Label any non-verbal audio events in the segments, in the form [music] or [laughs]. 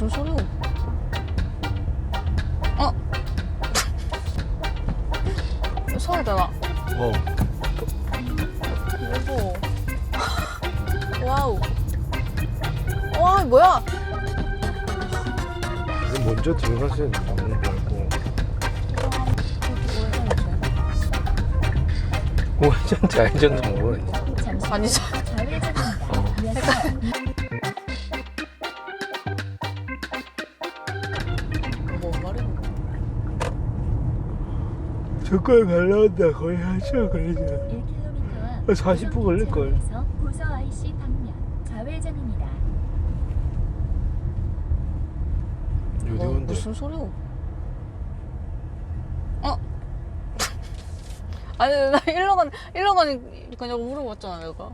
무슨 소리야? 어? [laughs] 서야 되나? 어. 여보. [laughs] 와우. 와, 뭐야? 먼저 들어가서 잡는 거고. 오해전지 알전지 모르니. 아니, 저, 뭐 저걸 갈라온다 거의 한 시간 걸리잖아. 1km 40분 걸릴걸. 고서 IC 방면 좌회전입니다. 어디 뭐? 무슨 소리야? 어? [laughs] 아니, 나 일로 간, 일로 가니까 그냥 물어봤잖아, 내가.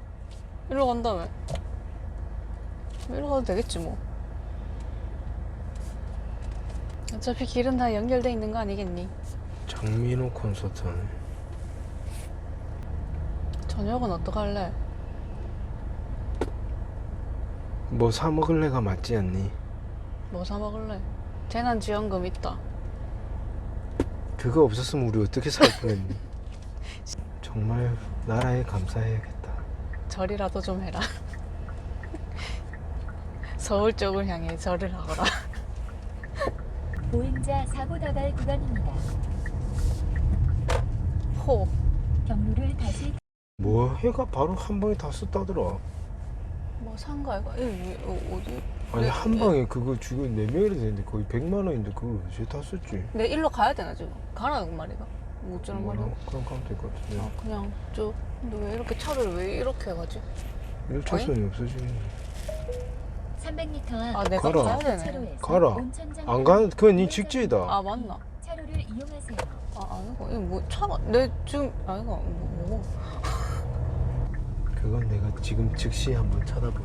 일로 간다며. 일로 가도 되겠지, 뭐. 어차피 길은 다 연결돼 있는 거 아니겠니? 장민호 콘서트네. 저녁은 어떡할래? 뭐 사 먹을래가 맞지 않니? 뭐 사 먹을래? 재난 지원금 있다. 그거 없었으면 우리 어떻게 살 뻔했니? [laughs] 정말 나라에 감사해야겠다. 절이라도 좀 해라. [laughs] 서울 쪽을 향해 절을 하거라. [laughs] 보행자 사고 다발 구간입니다. 호. 경로를 다시 뭐 해가 바로 한 방에 다 썼다더라. 뭐산 거야, 이거? 이, 어, 어디? 아니 네, 한 네. 방에 그거 지금 네 명이나 되는데 거의 100만 원인데 그걸 언제 다 썼지? 내 일로 가야 되나 지금? 가라는 말이가? 뭐 어쩌는 말이야? 뭐라 그럼 가면 될 것 같은데. 아 그냥 쭉 근데 왜 이렇게 차를 왜 이렇게 가지? 1차선이 없어지네. 300m 앞 아 내가 가라. 가야 되네 차로에서 가라. 온천장 안 가는 그건 네 직지이다. 아 맞나? 차로를 이용하세요. 아 아니고 이거 뭐 차가 내 지금 아이가 뭐, 뭐 그건 내가 지금 즉시 한번 찾아볼게.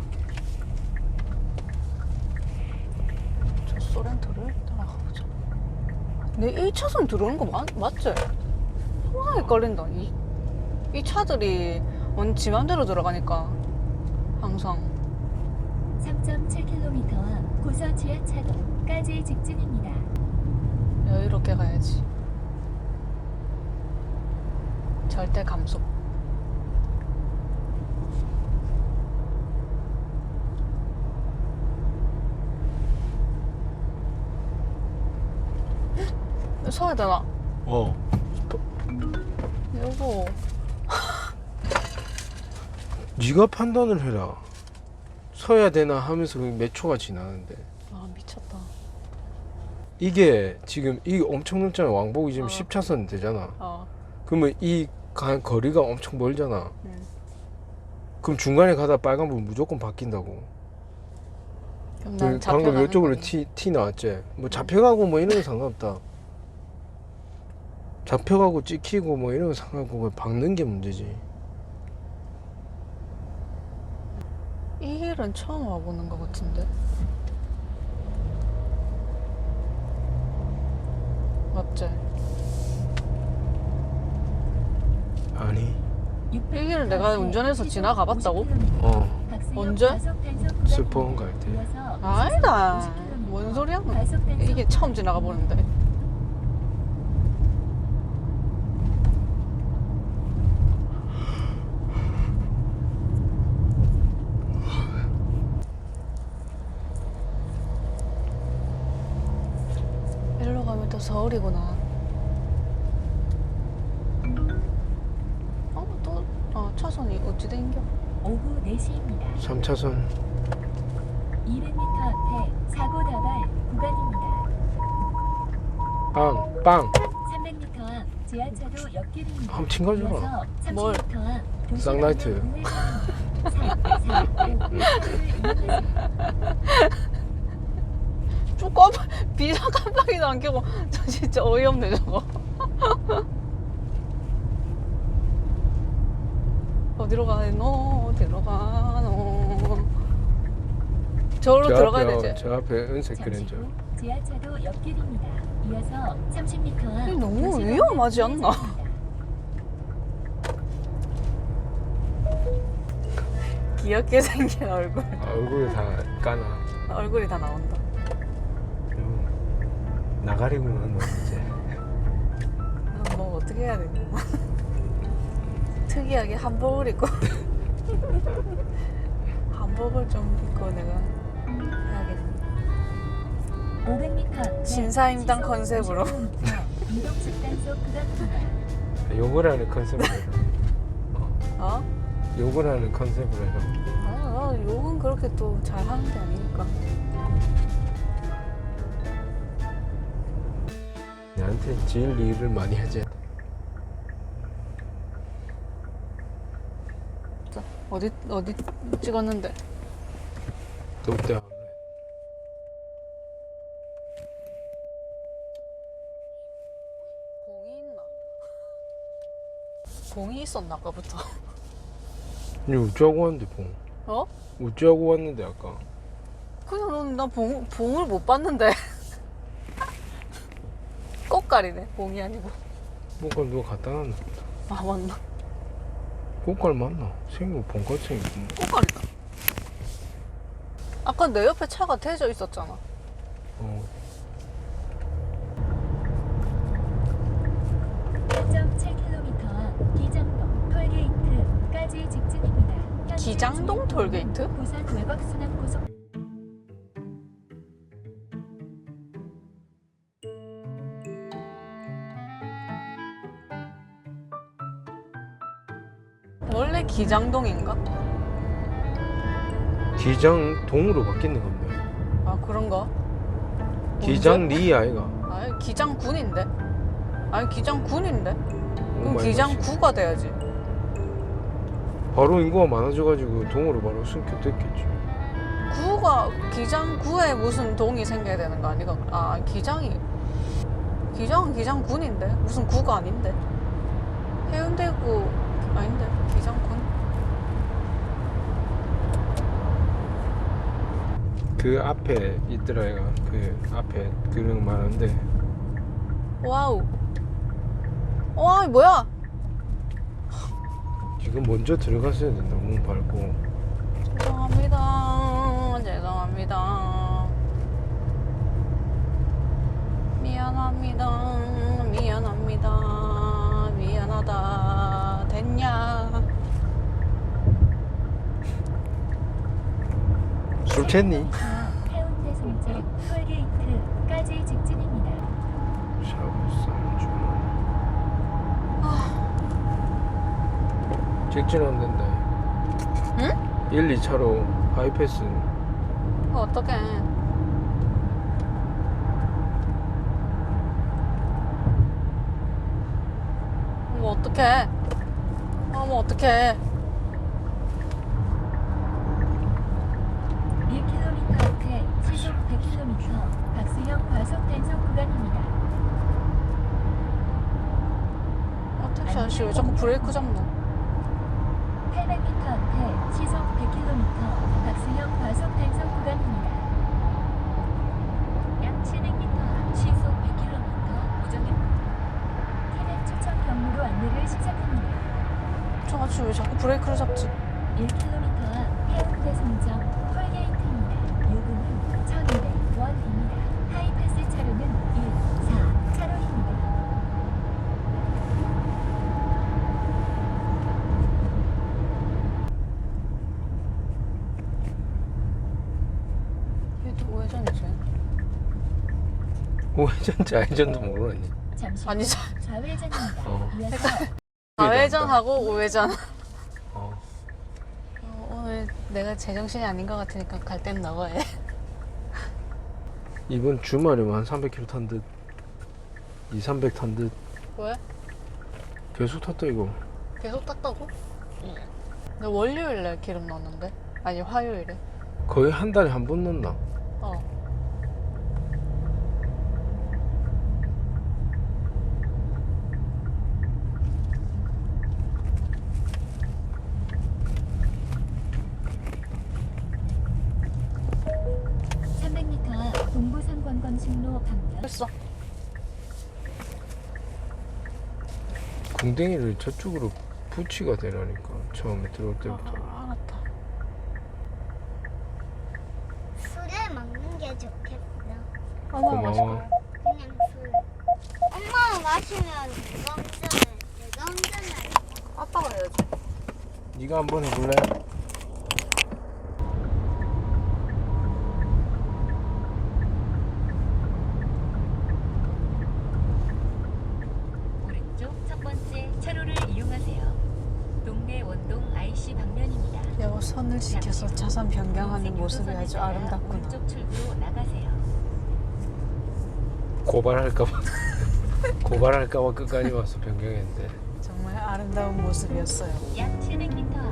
저 소렌토를 따라가보자 내 1차선 들어오는 거 맞, 맞지? 항상 헷갈린다 이, 이 차들이 언지 맘대로 들어가니까 항상 3.7km 앞 고서 지하차도까지 직진입니다. 여유롭게 가야지 절대 감속 서야 되나? 어. 여보 [laughs] 네가 판단을 해라. 서야 되나 하면서 그몇 초가 지나는데. 아 미쳤다 이게 지금 이게 엄청 넓잖아. 왕복이 지금 어. 10차선 되잖아. 어 그러면 이 가- 거리가 엄청 멀잖아. 응. 그럼 중간에 가다 빨간불 무조건 바뀐다고. 그럼 그난 방금 잡혀가는 이쪽으로. 티, 티 나왔지. 뭐 잡혀가고 뭐 이런 거 상관없다. 잡혀가고 찍히고 뭐 이런 거 상관없고 그냥 박는 게 문제지. 이 길은 처음 와보는 것 같은데 맞지? 아니. 이 길을 내가 운전해서 지나가 봤다고? 어. 언제? 슬퍼한 갈 때. 아니다 뭔 소리야 이게 처음 지나가 보는데 일로 가면 또 서울이구나 3차선이 어찌 된겨? 오후 4시입니다. 3차선 200m 앞에 사고 다발 구간입니다. 빵빵 300m 앞 지하차도 옆길입니다. 한번 친 거지 뭘. 쌍라이트. 좀 깜빡, 비상 깜빡이도 안 켜고. 저 진짜 어이없네, 저거. [laughs] 어디로 가노? 어디로 가노? 저기로 저 들어가야 앞에, 되지. 저 앞에 은색 그랜저. 후 지하차도 옆길입니다. 이어서 30m 앞 이게 너무 도시방면 위험하지 않나? [laughs] 귀엽게 생긴 얼굴. 얼굴이 다 까나. 얼굴이 다 나온다. 나가리구나 너 이제 아, 뭐 어떻게 해야 되냐. [laughs] 특이하게 한복을 입고 [laughs] 한복을 좀 입고 내가 해야겠네. 500m 신사임당 컨셉으로. 이동 구간입니다. 욕을 하는 컨셉으로 해라 어? 욕을 하는 컨셉으로 해라 아, 나 욕은 그렇게 또 잘하는 게 아니니까. 나한테 제일 일을 많이 하지 어디 어디 찍었는데? 롯데 공이 있나? 공이 있었나 아까부터? 니 우쭈하고 왔는데 봉 어? 우쭈하고 왔는데 아까 그냥 나 봉, 봉을 못 봤는데 [laughs] 꽃갈이네 봉이 아니고 꽃갈 누가 갖다 놨나 아 맞나 꽃갈 맞나? 생긴 거 봉같이 생겼구만 꽃갈이다. 아까 내 옆에 차가 대져 있었잖아. 어. 1.7km 기장동 톨게이트? 부산 외곽순환고속 기장동인가? 기장 동으로 바뀌는 건데. 아 그런가? 기장 리 아이가? 아니 기장군인데? 아니 기장군인데? 그럼 기장구가 돼야지. 바로 인구가 많아져가지고 동으로 바로 승격됐겠지. 구가 기장구에 무슨 동이 생겨야 되는 거 아니가? 아 기장이 기장은 기장군인데? 무슨 구가 아닌데? 해운대구 아닌데 기장군 그 앞에 있더라 얘가. 그 앞에 그런 말하는데. 와우. 와 뭐야? 지금 먼저 들어갔어야 된다 문 밟고. 죄송합니다. 죄송합니다. 미안합니다 해운대 톨게이트까지 직진입니다. 주문 직진 안 된다 응? 1, 2차로 하이패스. 어떡해. 뭐 어떡해. 어뭐 어떡해 1km 앞에 시속 100km 박수형 과속 단속 구간입니다. 아 택시 아저씨 왜 자꾸 브레이크 잡노 800m 앞에 시속 100km 박수형 과속 단속 구간입니다. 약 700m 시속 100km 우정입니다. 태백 추천 경로로 안내를 시작합니다. 저 아저씨 왜 자꾸 브레이크를 잡지 1km 앞 해운대 송정 톨게이트입니다. 요금은 1,200원입니다. 하이패스 차로는 1, 4 차로입니다. 얘도 우회전이지 우회전지 아회전도 모르니 아니 자- 좌회전입니다. 어. 이어서 좌회전하고 우회전 어. 어, 오늘 내가 제정신이 아닌 것 같으니까 갈 땐 너가 해 이번 주말에만 한 300km 탄듯 2, 300탄듯 왜? 계속 탔다 이거 계속 탔다고? 나 월요일에 기름 넣었는데 아니 화요일에 거의 한 달에 한 번 넣나? 됐어 궁뎅이를 저쪽으로 붙이가 되라니까 처음에 들어올 때부터 아, 알았다 술을 먹는 게 좋겠어. 어머 고마워 그냥 마시면 내가 운전해. 내가 운전해. 아빠가 해야지. 네가 한번 해볼래? 지켜서 차선 변경하는 모습이 아주 아름답구나. 고발할까봐 [laughs] 고발할까봐 끝까지 와서 변경했는데 정말 아름다운 모습이었어요. 약 700m